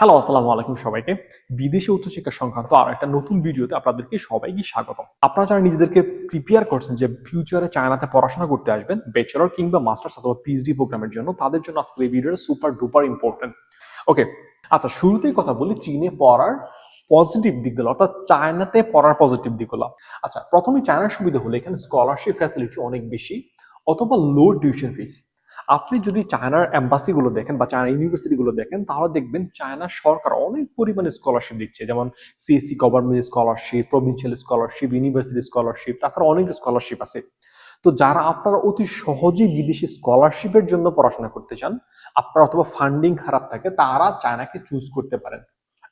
Hello আসসালামু আলাইকুম সবাইকে। বিদেশে উচ্চশিক্ষা সংক্রান্ত আর একটা নতুন ভিডিওতে আপনাদেরকে সবাইকে স্বাগত আপনারা যারা নিজেদেরকে প্রিপেয়ার করছেন যে ফিউচারে চায়নাতে পড়াশোনা করতে আসবেন ব্যাচেলর কিংবা মাস্টার্স অথবা পিএইচডি প্রোগ্রামের জন্য, তাদের জন্য আজকে এই ভিডিওটা সুপার ডুপার ইম্পর্টেন্ট ওকে আচ্ছা শুরুতেই কথা বলি চীনে পড়ার পজিটিভ দিকগুলো, অর্থাৎ চায়নাতে পড়ার পজিটিভ দিকগুলো। আচ্ছা প্রথমে চায়নার সুবিধা হলো এখানে স্কলারশিপ ফ্যাসিলিটি অনেক বেশি, অথবা লো টিউশন ফিস আপনি যদি চায়নার এম্বাসি গুলো দেখেন বা চায়না ইউনিভার্সিটি গুলো দেখেন, তাহলে দেখবেন চায়নার সরকার অনেক পরিমাণে স্কলারশিপ দিচ্ছে। যেমন CSC government scholarship provincial scholarship university scholarship তাছাড়া অনেক স্কলারশিপ আছে। তো যারা আপনারা অতি সহজেই বিদেশি স্কলারশিপের জন্য পড়াশোনা করতে চান, আপনার অথবা ফান্ডিং খারাপ থাকে, তারা চায়নাকে চুজ করতে পারেন।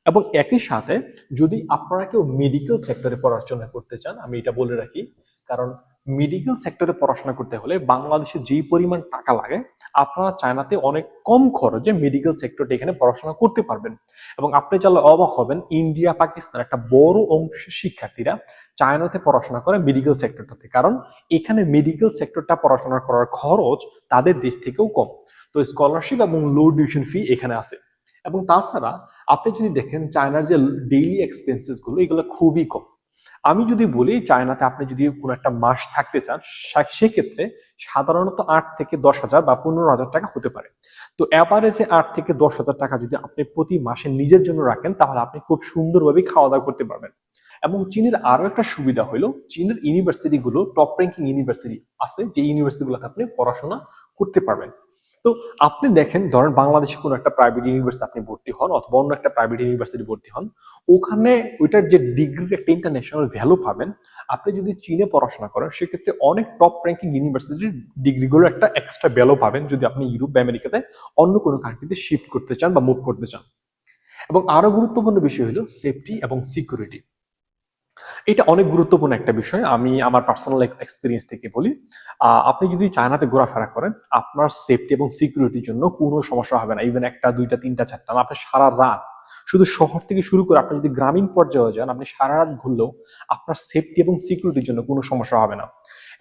এবং একই সাথে যদি আপনারা কেউ মেডিকেল সেক্টরে পড়াশোনা করতে চান, আমি এটা বলে রাখি, কারণ মেডিকেল সেক্টরে পড়াশোনা করতে হলে বাংলাদেশে যেই পরিমাণ টাকা লাগে, আপনারা চায়নাতে অনেক কম খরচে মেডিকেল সেক্টরটা এখানে পড়াশোনা করতে পারবেন। এবং আপনি চাইলে অবাক হবেন, ইন্ডিয়া, পাকিস্তান একটা বড় অংশের শিক্ষার্থীরা চায়নাতে পড়াশোনা করে মেডিকেল সেক্টরটাতে কারণ এখানে মেডিকেল সেক্টরটা পড়াশোনা করার খরচ তাদের দেশ থেকেও কম। তো স্কলারশিপ এবং লো টিউশন ফি এখানে আছে। এবং তাছাড়া আপনি যদি দেখেন, চায়নার যে ডেইলি এক্সপেন্সেসগুলো, এগুলো খুবই কম। আমি যদি বলি চায়নাতে আপনি যদি কোনো একটা মাস থাকতে চান সেক্ষেত্রে সাধারণত আট থেকে দশ হাজার বা পনেরো হাজার টাকা হতে পারে। তো অ্যাভারেজে আট থেকে দশ হাজার টাকা যদি আপনি প্রতি মাসে নিজের জন্য রাখেন, তাহলে আপনি খুব সুন্দরভাবে খাওয়া দাওয়া করতে পারবেন। এবং চীনের আরও একটা সুবিধা হলো, চীনের ইউনিভার্সিটি গুলো টপ র্যাঙ্কিং ইউনিভার্সিটি আছে, যে ইউনিভার্সিটি গুলোতে আপনি পড়াশোনা করতে পারবেন। তো আপনি দেখেন, ধরেন বাংলাদেশে কোনো একটা প্রাইভেট ইউনিভার্সিটি আপনি ভর্তি হন অথবা অন্য একটা প্রাইভেট ইউনিভার্সিটি ভর্তি হন, ওখানে ওইটার যে ডিগ্রির একটা ইন্টারন্যাশনাল ভ্যালু পাবেন, আপনি যদি চীনে পড়াশোনা করেন, সেক্ষেত্রে অনেক টপ র্যাঙ্কিং ইউনিভার্সিটির ডিগ্রিগুলো একটা এক্সট্রা ভ্যালু পাবেন যদি আপনি ইউরোপ বা আমেরিকাতে অন্য কোনো কান্ট্রিতে শিফট করতে চান বা মুভ করতে চান। এবং আরও গুরুত্বপূর্ণ বিষয় হলো সেফটি এবং সিকিউরিটি এটা অনেক গুরুত্বপূর্ণ একটা বিষয়। আমি আমার পার্সোনাল এক্সপিরিয়েন্স থেকে বলি। আপনি যদি চায়নাতে ঘোরাফেরা করেন, আপনার সেফটি এবং সিকিউরিটির জন্য কোনো সমস্যা হবে না। ইভেন একটা, দুইটা, তিনটা, চারটা আপনি সারা রাত শুধু শহর থেকে শুরু করে আপনি যদি গ্রামীণ পর্যায়ে যান, আপনি সারা রাত ঘুরলেও আপনার সেফটি এবং সিকিউরিটির জন্য কোনো সমস্যা হবে না।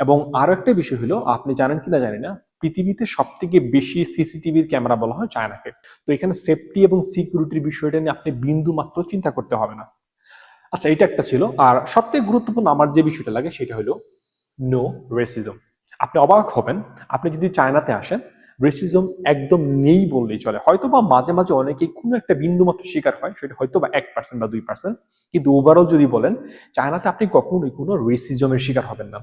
এবং আরও একটা বিষয় হলো, আপনি জানেন কিনা জানি না, পৃথিবীতে সব থেকে বেশি সিসিটিভির ক্যামেরা বলা হয় চায়নাকে। তো এখানে সেফটি এবং সিকিউরিটির বিষয়টা নিয়ে আপনি বিন্দু মাত্র চিন্তা করতে হবে না। আচ্ছা এটা একটা ছিল। আর সবথেকে গুরুত্বপূর্ণ আমার যে বিষয়টা লাগে সেটা হলো নো রেসিজম আপনি অবাক হবেন, আপনি যদি চায়নাতে আসেন রেসিজম একদম নেই বললেই চলে। হয়তো বা মাঝে মাঝে অনেকেই কোনো একটা বিন্দু মাত্র শিকার হয়, সেটা হয়তো বা এক পার্সেন্ট বা দুই পার্সেন্ট কিন্তু ওভারঅল যদি বলেন, চায়নাতে আপনি কখনোই কোনো রেসিজমের শিকার হবেন না।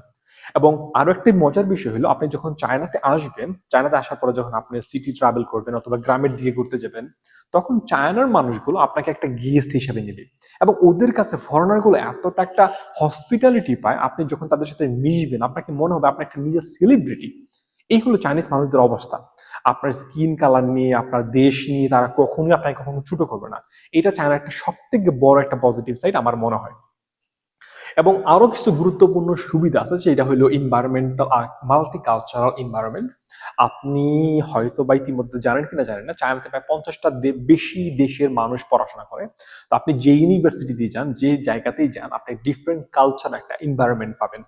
এবং আরও একটা মজার বিষয় হলো, আপনি যখন চায়নাতে আসবেন, চায়নাতে আসার পরে যখন আপনি সিটি ট্রাভেল করবেন অথবা গ্রামের দিকে ঘুরতে যাবেন, তখন চায়নার মানুষগুলো আপনাকে একটা গেস্ট হিসেবে নেবে। এবং ওদের কাছে ফরেনারগুলো এতটা একটা হসপিটালিটি পায়, আপনি যখন তাদের সাথে মিশবেন, আপনাকে মনে হবে আপনি একটা নিজের সেলিব্রিটি এই হলো চাইনিজ মানুষদের অবস্থা। আপনার স্কিন কালার নিয়ে, আপনার দেশ নিয়ে তারা কখনোই আপনাকে কখনো ছোট করবে না। এটা চায়নার একটা সব থেকে বড় একটা পজিটিভ সাইড আমার মনে হয়। এবং আরও কিছু গুরুত্বপূর্ণ সুবিধা আছে, সেটা হলো ইনভায়রনমেন্টাল মাল্টি কালচারাল ইনভায়রনমেন্ট আপনি হয়তো বা ইতিমধ্যে জানেন কিনা জানেন না, চায়নাতে প্রায় পঞ্চাশটা বেশি দেশের মানুষ পড়াশোনা করে। তো আপনি যে ইউনিভার্সিটি দিয়ে যান, যে জায়গাতেই যান, আপনি ডিফারেন্ট কালচার একটা এনভায়রনমেন্ট পাবেন।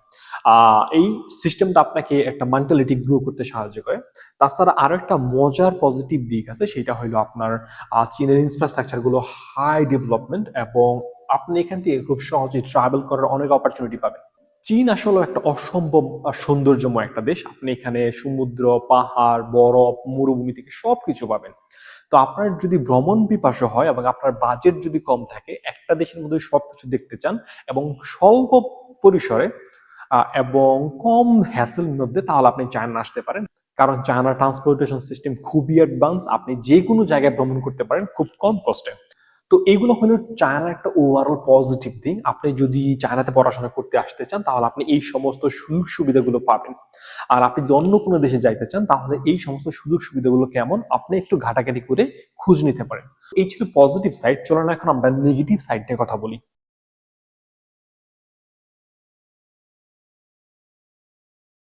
এই সিস্টেমটা আপনাকে একটা মেন্টালিটি গ্রো করতে সাহায্য করে। তাছাড়া আরও একটা মজার পজিটিভ দিক আছে, সেটা হলো আপনার চীনের ইনফ্রাস্ট্রাকচারগুলো হাই ডেভেলপমেন্ট এবং আপনি এখান থেকে খুব সহজে ট্রাভেল করার অনেক অপরচুনিটি পাবেন। চীন আসলে একটা অসম্ভব সৌন্দর্যময় একটা দেশ। আপনি এখানে সমুদ্র, পাহাড়, বরফ, মরুভূমি থেকে সবকিছু পাবেন। তো আপনার যদি ভ্রমণ পিপাসু হয় এবং আপনার বাজেট যদি কম থাকে, একটা দেশের মধ্যে সবকিছু দেখতে চান এবং স্বল্প পরিসরে এবং কম হ্যাসেল মধ্যে, তাহলে আপনি চায়না আসতে পারেন। কারণ চায়না ট্রান্সপোর্টেশন সিস্টেম খুবই অ্যাডভান্স আপনি যে কোনো জায়গায় ভ্রমণ করতে পারেন, খুব কম কষ্টে তো এগুলো হলো চায়নার একটা ওভারঅল পজিটিভ দিক আপনি যদি চায়নাতে পড়াশোনা করতে আসতে চান, তাহলে আপনি এই সমস্ত সুযোগ সুবিধাগুলো পাবেন। আর আপনি যদি অন্য কোনো দেশে যাইতে চান, তাহলে এই সমস্ত সুযোগ সুবিধাগুলো কেমন? আপনি একটু ঘাটাঘাটি করে খোঁজ নিতে পারেন। এই ছিল পজিটিভ সাইড না এখন আমরা নেগেটিভ সাইড কথা বলি।